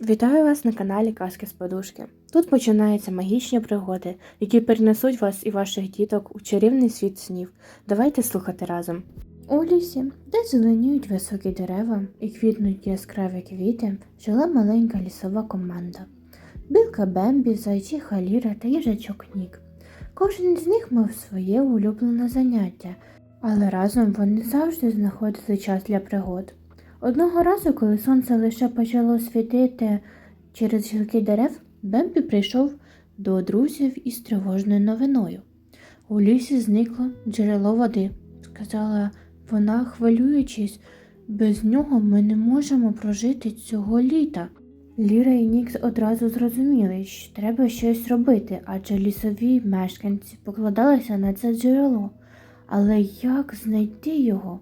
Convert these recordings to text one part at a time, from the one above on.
Вітаю вас на каналі Казки з Подушки. Тут починаються магічні пригоди, які перенесуть вас і ваших діток у чарівний світ снів. Давайте слухати разом. У лісі, де зеленіють високі дерева і квітнуть яскраві квіти, жила маленька лісова команда. Білка Бембі, зайчиха Ліра та їжачок Нік. Кожен з них мав своє улюблене заняття, але разом вони завжди знаходили час для пригод. Одного разу, коли сонце лише почало світити через гілки дерев, Бембі прийшов до друзів із тривожною новиною. У лісі зникло джерело води, сказала вона, хвилюючись, без нього ми не можемо прожити цього літа. Ліра і Нікс одразу зрозуміли, що треба щось робити, адже лісові мешканці покладалися на це джерело. Але як знайти його?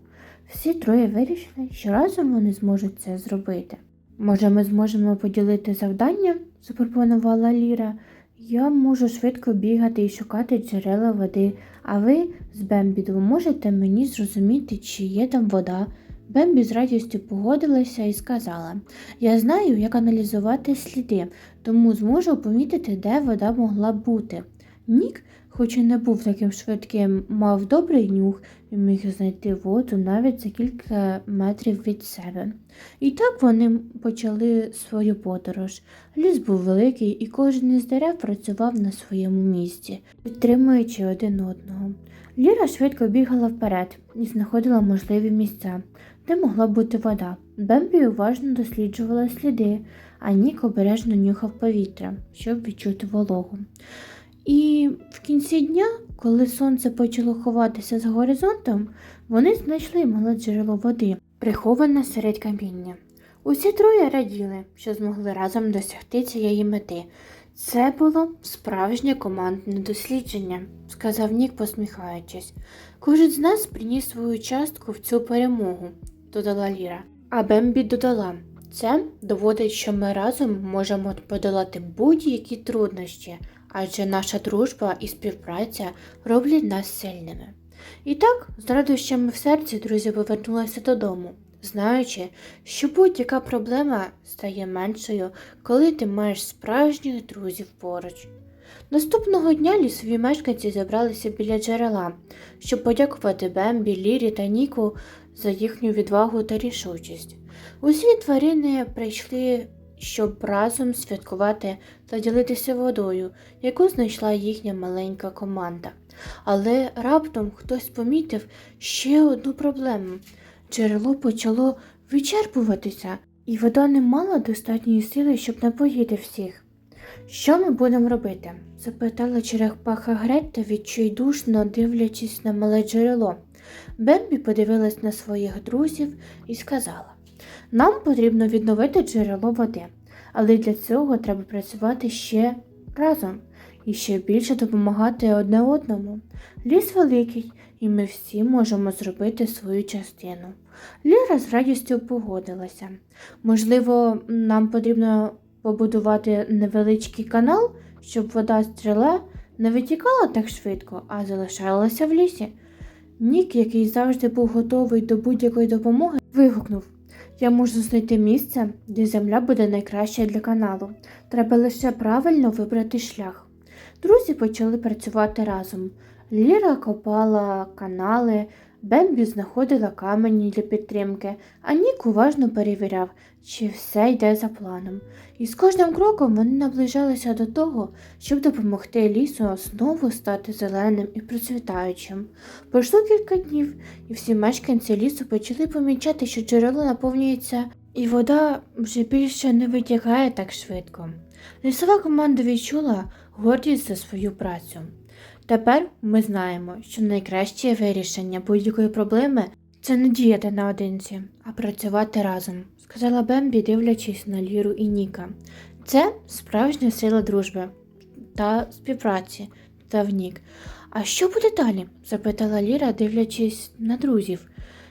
Всі троє вирішили, що разом вони зможуть це зробити. Може, ми зможемо поділити завдання? запропонувала Ліра. Я можу швидко бігати і шукати джерела води, а ви з Бембі допоможете мені зрозуміти, чи є там вода. Бембі з радістю погодилася і сказала: Я знаю, як аналізувати сліди, тому зможу помітити, де вода могла бути. Нік, хоч і не був таким швидким, мав добрий нюх і міг знайти воду навіть за кілька метрів від себе. І так вони почали свою подорож. Ліс був великий, і кожен із дерев працював на своєму місці, підтримуючи один одного. Ліра швидко бігала вперед і знаходила можливі місця, де могла бути вода. Бембі уважно досліджувала сліди, а Нік обережно нюхав повітря, щоб відчути вологу. І в кінці дня, коли сонце почало ховатися за горизонтом, вони знайшли мале джерело води, приховане серед каміння. Усі троє раділи, що змогли разом досягти цієї мети. Це було справжнє командне дослідження, сказав Нік, посміхаючись. Кожен з нас приніс свою частку в цю перемогу, додала Ліра. А Бембі додала. Це доводить, що ми разом можемо подолати будь-які труднощі, адже наша дружба і співпраця роблять нас сильними. І так, з радощами в серці друзі повернулися додому, знаючи, що будь-яка проблема стає меншою, коли ти маєш справжніх друзів поруч. Наступного дня лісові мешканці зібралися біля джерела, щоб подякувати Бембі, Лірі та Ніку за їхню відвагу та рішучість. Усі тварини прийшли, щоб разом святкувати та ділитися водою, яку знайшла їхня маленька команда. Але раптом хтось помітив ще одну проблему. Джерело почало вичерпуватися, і вода не мала достатньої сили, щоб напоїти всіх. Що ми будемо робити? запитала черепаха Гретта, відчайдушно дивлячись на мале джерело. Бембі подивилась на своїх друзів і сказала: Нам потрібно відновити джерело води, але для цього треба працювати ще разом і ще більше допомагати одне одному. Ліс великий, і ми всі можемо зробити свою частину. Ліра з радістю погодилася. Можливо, нам потрібно побудувати невеличкий канал, щоб вода джерела не витікала так швидко, а залишалася в лісі. Нік, який завжди був готовий до будь-якої допомоги, вигукнув Я можу знайти місце, де земля буде найкраща для каналу. Треба лише правильно вибрати шлях. Друзі почали працювати разом. Ліра копала канали, Бембі знаходила камені для підтримки, а Нік уважно перевіряв, чи все йде за планом. І з кожним кроком вони наближалися до того, щоб допомогти лісу знову стати зеленим і процвітаючим. Пройшло кілька днів, і всі мешканці лісу почали помічати, що джерело наповнюється, і вода вже більше не витягає так швидко. Лісова команда відчула гордість за свою працю. Тепер ми знаємо, що найкраще вирішення будь-якої проблеми це не діяти наодинці, а працювати разом, сказала Бембі, дивлячись на Ліру і Ніка. Це справжня сила дружби та співпраці, дав Нік. А що буде далі? запитала Ліра, дивлячись на друзів.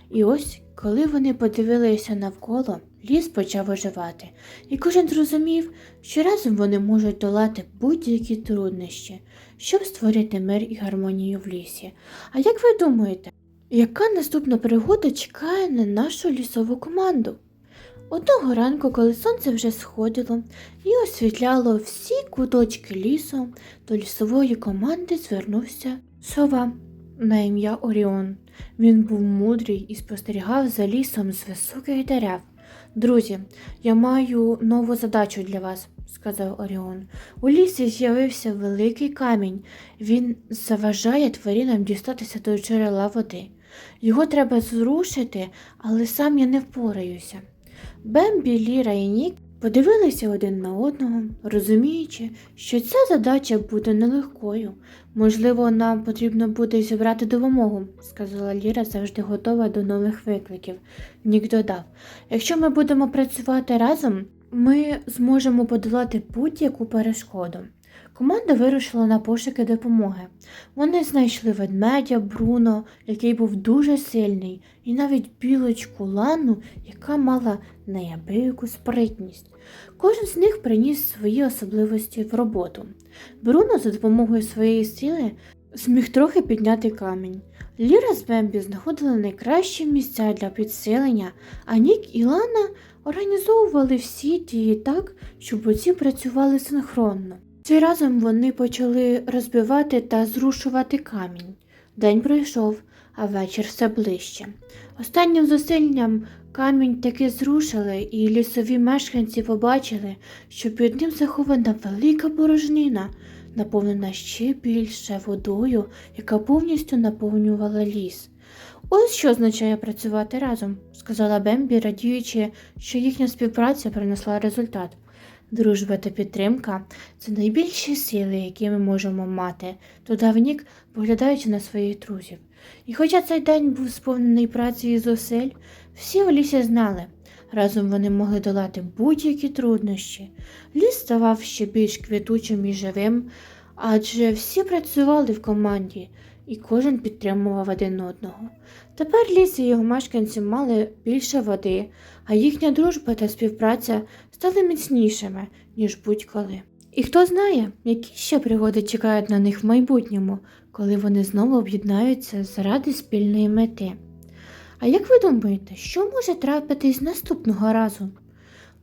І ось, коли вони подивилися навколо, ліс почав оживати, і кожен зрозумів, що разом вони можуть долати будь-які труднощі, щоб створити мир і гармонію в лісі. А як ви думаєте, яка наступна пригода чекає на нашу лісову команду? Одного ранку, коли сонце вже сходило і освітляло всі куточки лісу, до лісової команди звернувся сова на ім'я Оріон. Він був мудрий і спостерігав за лісом з високих дерев. Друзі, я маю нову задачу для вас, сказав Оріон. У лісі з'явився великий камінь. Він заважає тваринам дістатися до джерела води. Його треба зрушити, але сам я не впораюся. Бембі, Ліра і Нік подивилися один на одного, розуміючи, що ця задача буде нелегкою. Можливо, нам потрібно буде зібрати допомогу, сказала Ліра, завжди готова до нових викликів. Нік додав: якщо ми будемо працювати разом, ми зможемо подолати будь-яку перешкоду. Команда вирушила на пошуки допомоги. Вони знайшли ведмедя Бруно, який був дуже сильний, і навіть білочку Лану, яка мала неабияку спритність. Кожен з них приніс свої особливості в роботу. Бруно за допомогою своєї сили зміг трохи підняти камінь. Ліра з Бембі знаходили найкращі місця для підсилення, а Нік і Лана організовували всі дії так, щоб оці працювали синхронно. Цей разом вони почали розбивати та зрушувати камінь. День пройшов, а вечір все ближче. Останнім зусиллям камінь таки зрушили, і лісові мешканці побачили, що під ним захована велика порожнина, наповнена ще більше водою, яка повністю наповнювала ліс. Ось що означає працювати разом, сказала Бембі, радіючи, що їхня співпраця принесла результат. Дружба та підтримка це найбільші сили, які ми можемо мати, додав Нік, поглядаючи на своїх друзів. І хоча цей день був сповнений праці і зусиль, всі в лісі знали, разом вони могли долати будь-які труднощі. Ліс ставав ще більш квітучим і живим, адже всі працювали в команді, і кожен підтримував один одного. Тепер ліс і його мешканці мали більше води, а їхня дружба та співпраця стали міцнішими, ніж будь-коли. І хто знає, які ще пригоди чекають на них в майбутньому, коли вони знову об'єднаються заради спільної мети. А як ви думаєте, що може трапитись наступного разу?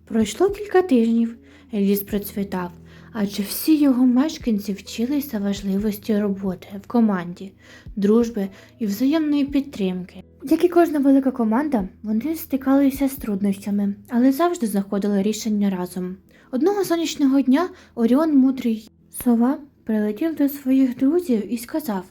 Пройшло кілька тижнів, ліс процвітав, адже всі його мешканці вчилися важливості роботи в команді, дружби і взаємної підтримки. Як і кожна велика команда, вони стикалися з труднощами, але завжди знаходили рішення разом. Одного сонячного дня Оріон мудрий сова прилетів до своїх друзів і сказав: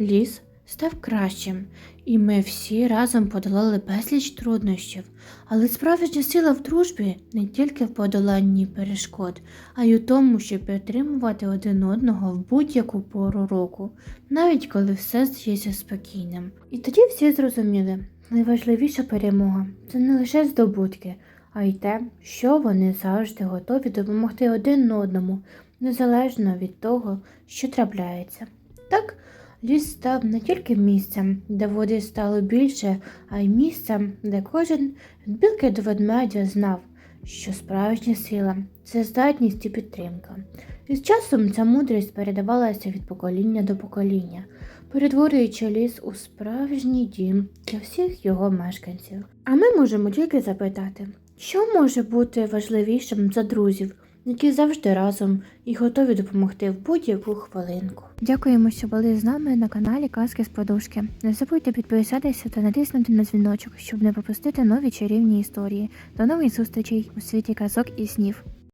Ліс став кращим, і ми всі разом подолали безліч труднощів. Але справжня сила в дружбі не тільки в подоланні перешкод, а й у тому, щоб підтримувати один одного в будь-яку пору року, навіть коли все здається спокійним. І тоді всі зрозуміли, найважливіша перемога це не лише здобутки, а й те, що вони завжди готові допомогти один одному, незалежно від того, що трапляється. Так, ліс став не тільки місцем, де води стало більше, а й місцем, де кожен від білки до ведмедя знав, що справжня сила це здатність і підтримка. І з часом ця мудрість передавалася від покоління до покоління, перетворюючи ліс у справжній дім для всіх його мешканців. А ми можемо тільки запитати, що може бути важливішим за друзів, які завжди разом і готові допомогти в будь-яку хвилинку. Дякуємо, що були з нами на каналі Казки з Подушки. Не забудьте підписатися та натиснути на дзвіночок, щоб не пропустити нові чарівні історії. До нових зустрічей у світі казок і снів.